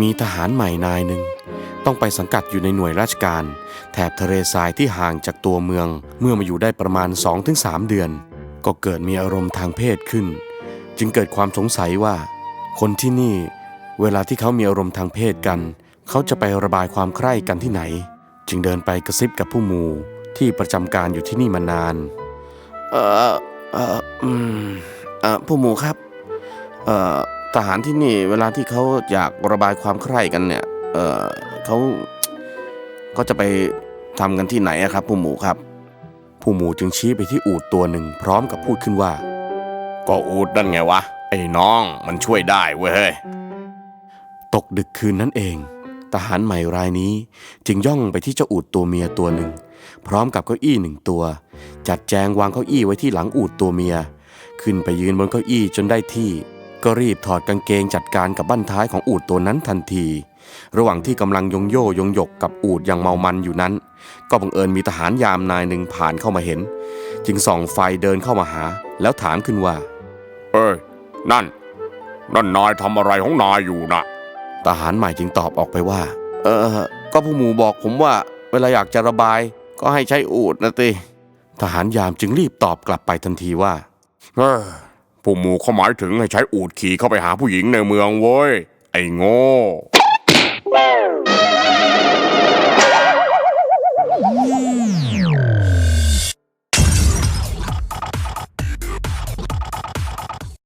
มีทหารใหม่นายหนึ่ง ต้องไปสังกัดอยู่ในหน่วยราชการ แถบทะเลทรายที่ห่างจากตัวเมือง เมื่อมาอยู่ได้ประมาณ 2-3 เดือน ก็เกิดมีอารมณ์ทางเพศขึ้น จึงเกิดความสงสัยว่า คนที่นี่เวลาที่เขามีอารมณ์ทางเพศกัน เขาจะไประบายความใคร่กันที่ไหน จึงเดินไปกระซิบกับผู้หมู่ที่ประจำการอยู่ที่นี่มานาน เออเอออืมเออผู้หมู่ครับ เออ ทหารที่นี่เวลาที่เขาอยากระบายความใคร่กันเนี่ยเออเขาก็จะไปทำกันที่ไหนอะครับผู้หมูครับ ผู้หมูจึงชี้ไปที่อูดตัวหนึ่งพร้อมกับพูดขึ้นว่า ก็อูดนั่นไงวะ ไอ้น้องมันช่วยได้เว้ยตกดึกคืนนั้นเอง ทหารใหม่รายนี้จึงย่องไปที่เจ้าอูดตัวเมียตัวหนึ่ง พร้อมกับเก้าอี้หนึ่งตัว จัดแจงวางเก้าอี้ไว้ที่หลังอูดตัวเมีย ขึ้นไปยืนบนเก้าอี้จนได้ที่ ก็รีบถอดกางเกงจัดการกับบั้นท้ายของอูดตัวนั้นทันที ระหว่างที่กำลังยงโย่ยงหยกกับอูดอย่างเมามันอยู่นั้น ก็บังเอิญมีทหารยามนายหนึ่งผ่านเข้ามาเห็น จึงส่องไฟเดินเข้ามาหา แล้วถามขึ้นว่า เอ้ยนั่น นั่นนายทำอะไรของนายอยู่นะทหารใหม่จึงตอบออกไปว่า เออ ก็ผู้หมูบอกผมว่า เวลาอยากจะระบาย ก็ให้ใช้อูดนะติทหารยามจึงรีบตอบกลับไปทันทีว่าเฮ้ย ผู้หมู่เขาหมายถึงให้ใช้อูดขี่เข้าไปหาผู้หญิงในเมืองเว้ย ไอ้โง่